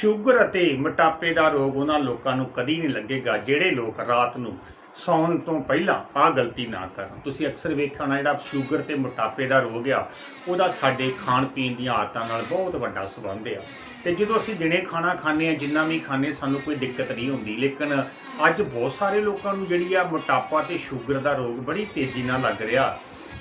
Sugar ਅਤੇ ਮੋਟਾਪੇ ਦਾ ਰੋਗ ਉਹਨਾਂ ਲੋਕਾਂ ਨੂੰ ਕਦੀ ਨਹੀਂ ਲੱਗੇਗਾ, ਜਿਹੜੇ ਲੋਕ ਰਾਤ ਨੂੰ ਸੌਣ ਤੋਂ ਪਹਿਲਾਂ ਆਹ ਗਲਤੀ ਨਾ ਕਰਨ। ਤੁਸੀਂ ਅਕਸਰ ਵੇਖਿਆ ਹੋਣਾ ਜਿਹੜਾ ਸ਼ੂਗਰ ਤੇ ਮੋਟਾਪੇ ਦਾ ਰੋਗ ਆ, ਉਹਦਾ ਸਾਡੇ ਖਾਣ ਪੀਣ ਦੀਆਂ ਆਦਤਾਂ ਨਾਲ ਬਹੁਤ ਵੱਡਾ ਸੰਬੰਧ ਆ। ਤੇ ਜਦੋਂ ਅਸੀਂ ਦਿਨੇ ਖਾਣਾ ਖਾਂਦੇ ਆ ਜਿੰਨਾ ਵੀ ਖਾਂਦੇ ਸਾਨੂੰ ਕੋਈ ਦਿੱਕਤ ਨਹੀਂ ਹੁੰਦੀ। ਲੇਕਿਨ ਅੱਜ ਬਹੁਤ ਸਾਰੇ ਲੋਕਾਂ ਨੂੰ ਜਿਹੜੀ ਆ ਮੋਟਾਪਾ ਤੇ ਸ਼ੂਗਰ ਦਾ ਰੋਗ ਬੜੀ ਤੇਜ਼ੀ ਨਾਲ ਲੱਗ ਰਿਹਾ।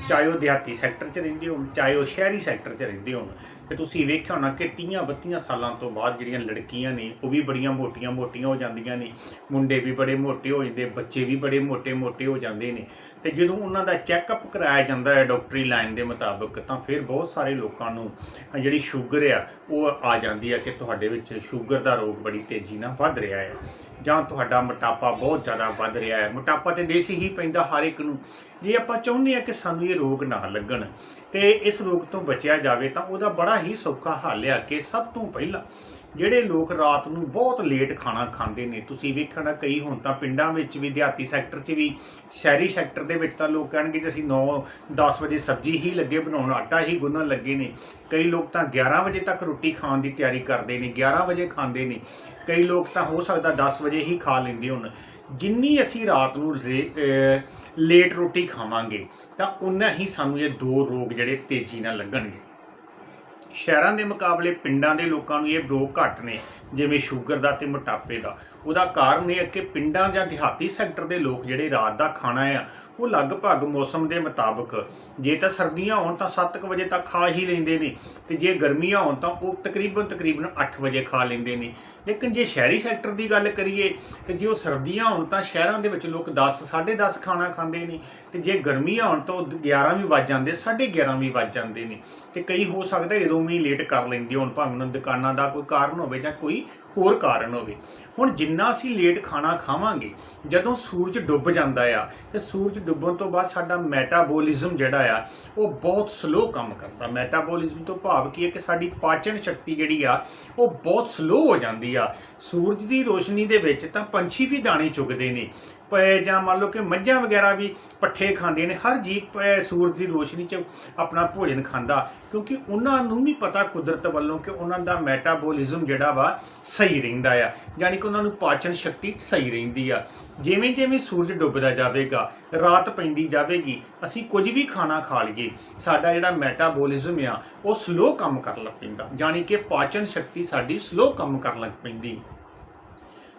ਚਾਹੇ ਉਹ ਦਿਹਾਤੀ ਸੈਕਟਰ 'ਚ ਰਹਿੰਦੇ ਹੋਣ, ਚਾਹੇ ਉਹ ਸ਼ਹਿਰੀ ਸੈਕਟਰ 'ਚ ਰਹਿੰਦੇ ਹੋਣ, ਤੇ ਤੁਸੀਂ ਵੇਖਿਆ ਹੋਣਾ ਕਿ 30 32 ਸਾਲਾਂ ਤੋਂ ਬਾਅਦ ਜਿਹੜੀਆਂ ਲੜਕੀਆਂ ਨੇ, ਉਹ ਵੀ ਬੜੀਆਂ ਮੋਟੀਆਂ ਮੋਟੀਆਂ ਹੋ ਜਾਂਦੀਆਂ ਨੇ। ਮੁੰਡੇ ਵੀ ਬੜੇ ਮੋਟੇ ਹੋ ਜਾਂਦੇ, ਬੱਚੇ ਵੀ ਬੜੇ ਮੋਟੇ ਮੋਟੇ ਹੋ ਜਾਂਦੇ ਨੇ। ਤੇ ਜਦੋਂ ਉਹਨਾਂ ਦਾ ਚੈੱਕਅਪ ਕਰਾਇਆ ਜਾਂਦਾ ਹੈ ਡਾਕਟਰੀ ਲਾਈਨ ਦੇ ਮੁਤਾਬਕ, ਤਾਂ ਫਿਰ ਬਹੁਤ ਸਾਰੇ ਲੋਕਾਂ ਨੂੰ ਜਿਹੜੀ ਸ਼ੂਗਰ ਆ, ਉਹ ਆ ਜਾਂਦੀ ਆ ਕਿ ਤੁਹਾਡੇ ਵਿੱਚ ਸ਼ੂਗਰ ਦਾ ਰੋਗ ਬੜੀ ਤੇਜ਼ੀ ਨਾਲ ਵੱਧ ਰਿਹਾ ਹੈ ਜਾਂ ਤੁਹਾਡਾ ਮੋਟਾਪਾ ਬਹੁਤ ਜ਼ਿਆਦਾ ਵੱਧ ਰਿਹਾ ਹੈ। ਮੋਟਾਪਾ ਤੇ ਦੇਸੀ ਹੀ ਪੈਂਦਾ ਹਰ ਇੱਕ ਨੂੰ। ਜੇ ਆਪਾਂ ਚਾਹੁੰਦੇ ਆ ਕਿ ਸਾਨੂੰ ਇਹ ਰੋਗ ਨਾ ਲੱਗਣ ਤੇ ਇਸ ਰੋਗ ਤੋਂ ਬਚਿਆ ਜਾਵੇ ਤਾਂ ਉਹਦਾ ਬੜਾ ਹੀ ਸੌਖਾ ਹੱਲ ਆ ਕਿ ਸਭ ਤੋਂ ਪਹਿਲਾਂ ਜਿਹੜੇ ਲੋਕ ਰਾਤ ਨੂੰ ਬਹੁਤ ਲੇਟ ਖਾਣਾ ਖਾਂਦੇ ਨੇ, ਤੁਸੀਂ ਵੇਖਣਾ ਕਈ ਹੁਣ ਤਾਂ ਪਿੰਡਾਂ ਵਿੱਚ ਵੀ, ਦਿਹਾਤੀ ਸੈਕਟਰ 'ਚ ਵੀ, ਸ਼ਹਿਰੀ ਸੈਕਟਰ ਦੇ ਵਿੱਚ ਤਾਂ ਲੋਕ ਕਹਿਣਗੇ ਕਿ ਅਸੀਂ 9 10 ਵਜੇ ਸਬਜ਼ੀ ਹੀ ਲੱਗੇ ਬਣਾਉਣ, ਆਟਾ ਹੀ ਗੁੰਨਣ ਲੱਗੇ ਨੇ। ਕਈ ਲੋਕ ਤਾਂ 11 ਵਜੇ ਤੱਕ ਰੋਟੀ ਖਾਣ ਦੀ ਤਿਆਰੀ ਕਰਦੇ ਨੇ 11 ਵਜੇ ਖਾਂਦੇ ਨੇ। ਕਈ ਲੋਕ ਤਾਂ ਹੋ ਸਕਦਾ 10 ਵਜੇ ਹੀ ਖਾ ਲੈਂਦੇ ਹੋਣ। ਜਿੰਨੀ ਅਸੀਂ ਰਾਤ ਨੂੰ ਰੇ- ਲੇਟ ਰੋਟੀ ਖਾਵਾਂਗੇ, ਤਾਂ ਉਨਾ ਹੀ ਸਾਨੂੰ ਇਹ ਦੋ ਰੋਗ ਜਿਹੜੇ ਤੇਜ਼ੀ ਨਾਲ ਲੱਗਣਗੇ। ਸ਼ਹਿਰਾਂ ਦੇ ਮੁਕਾਬਲੇ ਪਿੰਡਾਂ ਦੇ ਲੋਕਾਂ ਨੂੰ ਇਹ ਰੋਗ ਘੱਟ ਨੇ, ਜਿਵੇਂ ਸ਼ੂਗਰ ਦਾ ਤੇ ਮੋਟਾਪੇ ਦਾ। ਉਹਦਾ ਕਾਰਨ ਇਹ ਹੈ ਕਿ ਪਿੰਡਾਂ ਜਾਂ ਦਿਹਾਤੀ ਸੈਕਟਰ ਦੇ ਲੋਕ ਜਿਹੜੇ ਰਾਤ ਦਾ ਖਾਣਾ ਆ, ਉਹ ਲਗਭਗ ਮੌਸਮ ਦੇ ਮੁਤਾਬਕ ਜੇ ਤਾਂ ਸਰਦੀਆਂ ਹੋਣ ਤਾਂ 7:00 ਵਜੇ ਤੱਕ ਖਾ ਹੀ ਲੈਂਦੇ ਨੇ ਤੇ ਜੇ ਗਰਮੀਆਂ ਹੋਣ ਤਾਂ ਉਹ ਤਕਰੀਬਨ ਤਕਰੀਬਨ 8 ਵਜੇ ਖਾ ਲੈਂਦੇ ਨੇ। ਲੇਕਿਨ ਜੇ ਸ਼ਹਿਰੀ ਸੈਕਟਰ ਦੀ ਗੱਲ ਕਰੀਏ ਤੇ ਜੇ ਉਹ ਸਰਦੀਆਂ ਹੋਣ ਤਾਂ ਸ਼ਹਿਰਾਂ ਦੇ ਵਿੱਚ ਲੋਕ 10 10:30 ਖਾਣਾ ਖਾਂਦੇ ਨੇ ਤੇ ਜੇ ਗਰਮੀਆਂ ਹੋਣ ਤਾਂ ਉਹ 11 ਵੀ ਵੱਜ ਜਾਂਦੇ 11:30 ਵੀ ਵੱਜ ਜਾਂਦੇ ਨੇ। ਤੇ ਕਈ ਹੋ ਸਕਦਾ ਇਦੋਂ ਵੀ ਲੇਟ ਕਰ ਲੈਂਦੇ ਹੋਣ, ਭਾਵੇਂ ਉਹਨਾਂ ਦੀ ਦੁਕਾਨਾਂ ਦਾ ਕੋਈ ਕਾਰਨ ਹੋਵੇ ਜਾਂ ਕੋਈ ਹੋਰ ਕਾਰਨ ਹੋਵੇ। ਹੁਣ ਜਿੰਨਾ ਅਸੀਂ ਲੇਟ ਖਾਣਾ ਖਾਵਾਂਗੇ, ਜਦੋਂ ਸੂਰਜ ਡੁੱਬ ਜਾਂਦਾ ਆ, ਤੇ ਸੂਰਜ ਡੁੱਬਣ ਤੋਂ ਬਾਅਦ ਸਾਡਾ ਮੈਟਾਬੋਲਿਜ਼ਮ ਜਿਹੜਾ ਆ, ਉਹ ਬਹੁਤ ਸਲੋ ਕੰਮ ਕਰਦਾ। ਮੈਟਾਬੋਲਿਜ਼ਮ ਤੋਂ ਭਾਵ ਕੀ ਹੈ ਕਿ ਸਾਡੀ ਪਾਚਨ ਸ਼ਕਤੀ ਜਿਹੜੀ ਆ, ਉਹ ਬਹੁਤ ਸਲੋ ਹੋ ਜਾਂਦੀ ਆ। ਸੂਰਜ ਦੀ ਰੋਸ਼ਨੀ ਦੇ ਵਿੱਚ ਤਾਂ ਪੰਛੀ ਵੀ ਦਾਣੇ ਚੁਗਦੇ ਨੇ। ਪਏ ਜਾਂ ਮੰਨ ਲਓ ਕਿ ਮੱਝਾਂ ਵਗੈਰਾ ਵੀ ਪੱਠੇ ਖਾਂਦੇ ਨੇ, ਹਰ ਜੀਵ ਪ- ਸੂਰਜ ਦੀ ਰੋਸ਼ਨੀ 'ਚ ਆਪਣਾ ਭੋਜਨ ਖਾਂਦਾ, ਕਿਉਂਕਿ ਉਹਨਾਂ ਨੂੰ ਵੀ ਪਤਾ ਕੁਦਰਤ ਵੱਲੋਂ ਕਿ ਉਹਨਾਂ ਦਾ ਮੈਟਾਬੋਲਿਜ਼ਮ ਜਿਹੜਾ ਵਾ ਸਹੀ ਰਹਿੰਦਾ ਆ, ਯਾਨੀ ਕਿ ਉਹਨਾਂ ਨੂੰ ਪਾਚਨ ਸ਼ਕਤੀ ਸਹੀ ਰਹਿੰਦੀ ਆ। ਜਿਵੇਂ ਜਿਵੇਂ ਸੂਰਜ ਡੁੱਬਦਾ ਜਾਵੇਗਾ, ਰਾਤ ਪੈਂਦੀ ਜਾਵੇਗੀ, ਅਸੀਂ ਕੁਝ ਵੀ ਖਾਣਾ ਖਾ ਲਈਏ, ਸਾਡਾ ਜਿਹੜਾ ਮੈਟਾਬੋਲਿਜ਼ਮ ਆ, ਉਹ ਸਲੋ ਕੰਮ ਕਰਨ ਲੱਗ ਪੈਂਦਾ, ਯਾਨੀ ਕਿ ਪਾਚਨ ਸ਼ਕਤੀ ਸਾਡੀ ਸਲੋ ਕੰਮ ਕਰਨ ਲੱਗ ਪੈਂਦੀ।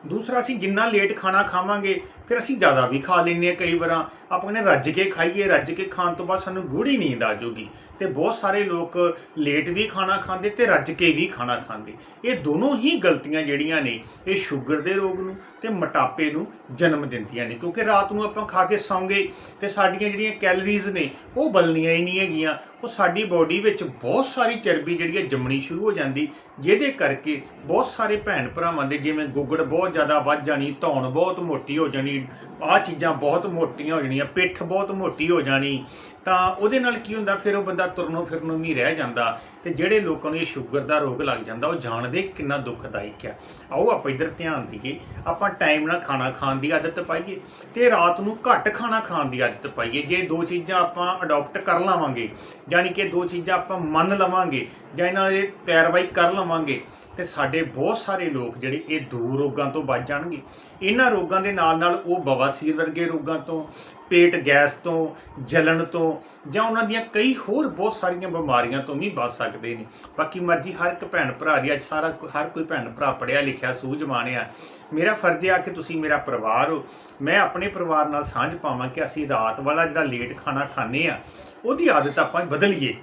ਦੂਸਰਾ, ਅਸੀਂ ਜਿੰਨਾ ਲੇਟ ਖਾਣਾ ਖਾਵਾਂਗੇ ਫਿਰ ਅਸੀਂ ਜ਼ਿਆਦਾ ਵੀ ਖਾ ਲੈਂਦੇ ਹਾਂ ਕਈ ਵਾਰਾਂ। ਆਪਾਂ ਨੇ ਰੱਜ ਕੇ ਖਾਈਏ, ਰੱਜ ਕੇ ਖਾਣ ਤੋਂ ਬਾਅਦ ਸਾਨੂੰ ਗੂੜੀ ਨੀਂਦ ਆ ਜਾਊਗੀ। ਤੇ ਬਹੁਤ ਸਾਰੇ ਲੋਕ ਲੇਟ ਵੀ ਖਾਣਾ ਖਾਂਦੇ ਤੇ ਰੱਜ ਕੇ ਵੀ ਖਾਣਾ ਖਾਂਦੇ। ਇਹ ਦੋਨੋਂ ਹੀ ਗਲਤੀਆਂ ਜਿਹੜੀਆਂ ਨੇ, ਇਹ ਸ਼ੂਗਰ ਦੇ ਰੋਗ ਨੂੰ ਤੇ ਮੋਟਾਪੇ ਨੂੰ ਜਨਮ ਦਿੰਦੀਆਂ ਨੇ। ਕਿਉਂਕਿ ਰਾਤ ਨੂੰ ਆਪਾਂ ਖਾ ਕੇ ਸੌਂਗੇ ਤੇ ਸਾਡੀਆਂ ਜਿਹੜੀਆਂ ਕੈਲਰੀਜ਼ ਨੇ, ਉਹ ਬਲਣੀਆਂ ਹੀ ਨਹੀਂ ਹੈਗੀਆਂ। ਉਹ ਸਾਡੀ ਬਾਡੀ ਵਿੱਚ ਬਹੁਤ ਸਾਰੀ ਚਰਬੀ ਜਿਹੜੀ ਹੈ ਜੰਮਣੀ ਸ਼ੁਰੂ ਹੋ ਜਾਂਦੀ। ਜਿਹਦੇ ਕਰਕੇ ਬਹੁਤ ਸਾਰੇ ਭੈਣ ਭਰਾਵਾਂ ਦੇ ਜਿਵੇਂ ਗੁੱਗੜ ਬਹੁਤ ਜ਼ਿਆਦਾ ਵੱਧ ਜਾਣੀ, ਧੌਣ ਬਹੁਤ ਮੋਟੀ ਹੋ ਜਾਣੀ ਆਹ ਚੀਜ਼ਾਂ ਬਹੁਤ ਮੋਟੀਆਂ ਹੋ ਜਾਣੀਆਂ ਪਿੱਠ ਬਹੁਤ ਮੋਟੀ ਹੋ ਜਾਣੀ ਤਾਂ ਉਹਦੇ ਨਾਲ ਕੀ ਹੁੰਦਾ, ਫਿਰ ਉਹ ਬੰਦਾ ਤੁਰਨੋਂ ਫਿਰਨੋਂ ਵੀ ਰਹਿ ਜਾਂਦਾ ਤੇ ਜਿਹੜੇ ਲੋਕਾਂ ਨੂੰ ਇਹ ਸ਼ੂਗਰ ਦਾ ਰੋਗ ਲੱਗ ਜਾਂਦਾ, ਉਹ ਜਾਣਦੇ ਕਿ ਕਿੰਨਾ ਦੁੱਖਦਾਇਕ ਆ। ਆਓ ਆਪਾਂ ਇੱਧਰ ਧਿਆਨ ਦੇਈਏ, ਆਪਾਂ ਟਾਈਮ ਨਾਲ ਖਾਣਾ ਖਾਣ ਦੀ ਆਦਤ ਪਾਈਏ ਤੇ ਰਾਤ ਨੂੰ ਘੱਟ ਖਾਣਾ ਖਾਣ ਦੀ ਆਦਤ ਪਾਈਏ। ਜੇ ਦੋ ਚੀਜ਼ਾਂ ਆਪਾਂ ਅਡਾਪਟ ਕਰ ਲਵਾਂਗੇ ਯਾਨੀ ਕਿ ਦੋ ਚੀਜ਼ਾਂ ਆਪਾਂ ਮੰਨ ਲਵਾਂਗੇ ਜਾਂ ਇਹਨਾਂ ਦੇ ਪੈਰਵਾਈ ਕਰ ਲਵਾਂਗੇ ਤੇ ਸਾਡੇ ਬਹੁਤ ਸਾਰੇ ਲੋਕ ਜਿਹੜੇ ਇਹ ਦੂਰ ਰੋਗਾਂ ਤੋਂ ਬਚ ਜਾਣਗੇ। ਇਹਨਾਂ ਰੋਗਾਂ ਦੇ ਨਾਲ ਨਾਲ ਉਹ ਬਵਾਸੀਰ ਵਰਗੇ ਰੋਗਾਂ ਤੋਂ ਪੇਟ ਗੈਸ ਤੋਂ, ਜਲਣ ਤੋਂ, ਜਾਂ ਉਹਨਾਂ ਦੀਆਂ ਕਈ ਹੋਰ ਬਹੁਤ ਸਾਰੀਆਂ ਬਿਮਾਰੀਆਂ ਤੋਂ ਵੀ ਬਚ ਸਕਦੇ ਨੇ। ਬਾਕੀ ਮਰਜ਼ੀ ਹਰ ਇੱਕ ਭੈਣ ਭਰਾ ਦੀ, ਅੱਜ ਸਾਰਾ ਹਰ ਕੋਈ ਭੈਣ ਭਰਾ ਪੜਿਆ ਲਿਖਿਆ ਸੂਝਵਾਨ ਆ। ਮੇਰਾ ਫਰਜ਼ ਆ ਕਿ ਤੁਸੀਂ ਮੇਰਾ ਪਰਿਵਾਰ ਹੋ। ਮੈਂ ਆਪਣੇ ਪਰਿਵਾਰ ਨਾਲ ਸਾਂਝ ਪਾਵਾਂ ਕਿ ਅਸੀਂ ਰਾਤ ਵਾਲਾ ਜਿਹੜਾ ਲੇਟ ਖਾਣਾ ਖਾਂਦੇ ਆ, ਉਹਦੀ ਆਦਤ ਆਪਾਂ ਬਦਲੀਏ।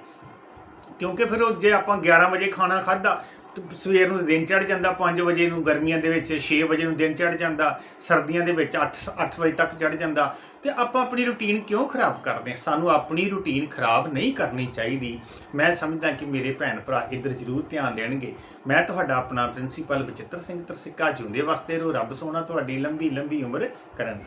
ਕਿਉਂਕਿ ਫਿਰ ਉਹ ਜੇ ਆਪਾਂ 11 ਵਜੇ ਖਾਣਾ ਖਾਦਾ ਸਵੇਰ ਨੂੰ ਦਿਨ ਚੜ ਜਾਂਦਾ 5 ਵਜੇ ਨੂੰ ਗਰਮੀਆਂ ਦੇ ਵਿੱਚ 6 ਵਜੇ ਨੂੰ ਦਿਨ ਚੜ ਜਾਂਦਾ, ਸਰਦੀਆਂ ਦੇ ਵਿੱਚ 8 8 ਵਜੇ ਤੱਕ ਚੜ ਜਾਂਦਾ। ਤੇ ਆਪਾਂ ਆਪਣੀ ਰੁਟੀਨ ਕਿਉਂ ਖਰਾਬ ਕਰਦੇ ਹਾਂ? ਸਾਨੂੰ ਆਪਣੀ ਰੁਟੀਨ ਖਰਾਬ ਨਹੀਂ ਕਰਨੀ ਚਾਹੀਦੀ। ਮੈਂ ਸਮਝਦਾ ਕਿ ਮੇਰੇ ਭੈਣ ਭਰਾ ਇੱਧਰ ਜ਼ਰੂਰ ਧਿਆਨ ਦੇਣਗੇ। ਮੈਂ ਤੁਹਾਡਾ ਆਪਣਾ ਪ੍ਰਿੰਸੀਪਲ ਬਚਿੱਤਰ ਸਿੰਘ ਤਰਸਿੱਕਾ ਜਿਉਂਦੇ ਵਾਸਤੇ ਰਹੋ ਰੱਬ ਸੋਹਣਾ ਤੁਹਾਡੀ ਲੰਬੀ ਲੰਬੀ ਉਮਰ ਕਰਨ।